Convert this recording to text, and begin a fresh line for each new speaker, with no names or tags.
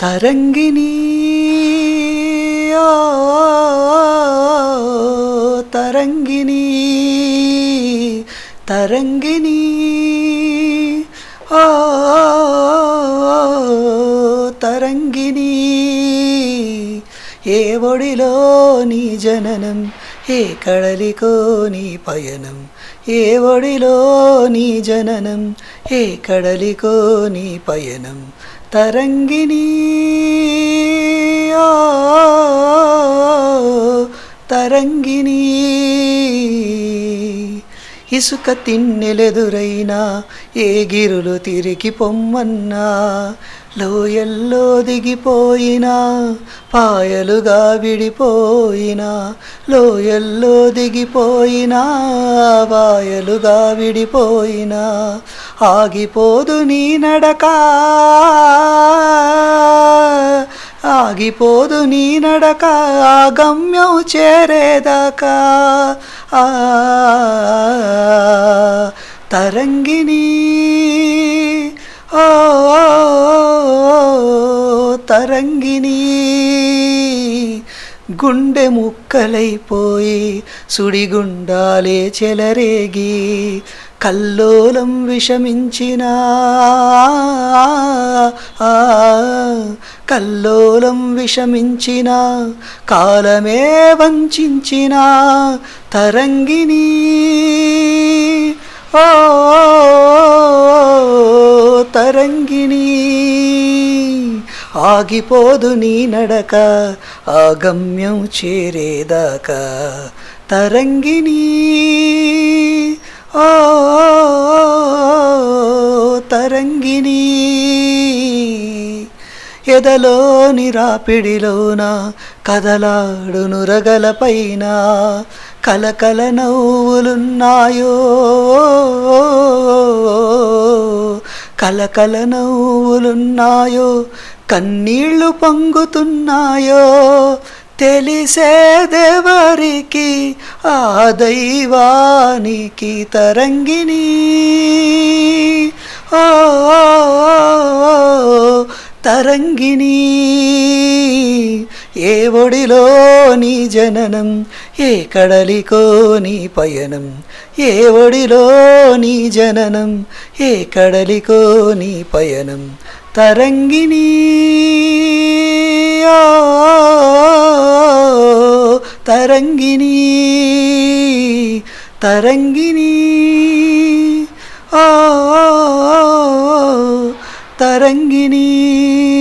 తరంగిణి ఆ, తరంగిణి తరంగిణి ఆ, తరంగిణి. ఏ ఒడిలో నీ జననం ఏ కడలికో నీ పయనం ఏ ఒడిలో నీ జననం ఏ కడలికో నీ పయనం. తరంగిణి. ఆ, తరంగిణి. ఇసుక తిన్నెలెదురైనా ఏ గిరులు తిరిగి పొమ్మన్నా లోయల్లో దిగిపోయినా పాయలుగా విడిపోయినా లోయల్లో దిగిపోయినా పాయలుగా విడిపోయినా ఆగిపోదు నీ నడకా. ఆగిపోదు నీ నడక ఆ గమ్యం చేరేదాకా. ఆ తరంగిణి. ఓ తరంగిణి. గుండె ముక్కలైపోయి సుడిగుండాలే చెలరేగి కల్లోలం విషమించినా. కల్లోలం విషమించిన కాలమే వంచిన తరంగిణి. ఓ తరంగిణి ఆగిపోదు నీ నడక ఆగమ్యం చేరేదాకా తరంగిణి. ఓ ఎదలోని రాపిడిలోన కదలాడు నురగలపైన కలకల నవ్వులున్నాయో. కలకల నవ్వులున్నాయో కన్నీళ్ళు పొంగుతున్నాయో. తెలిసేదెవరికి ఆ దైవానికి తరంగిణి. ఓ. తరంగిణి ఏ ఒడిలో నీ జననం ఏ కడలికో నీ పయనం ఏ ఒడిలో నీ జననం ఏ కడలికో నీ పయనం. తరంగిణి ఓ, తరంగిణి తరంగిణి ఓ తరంగిణి.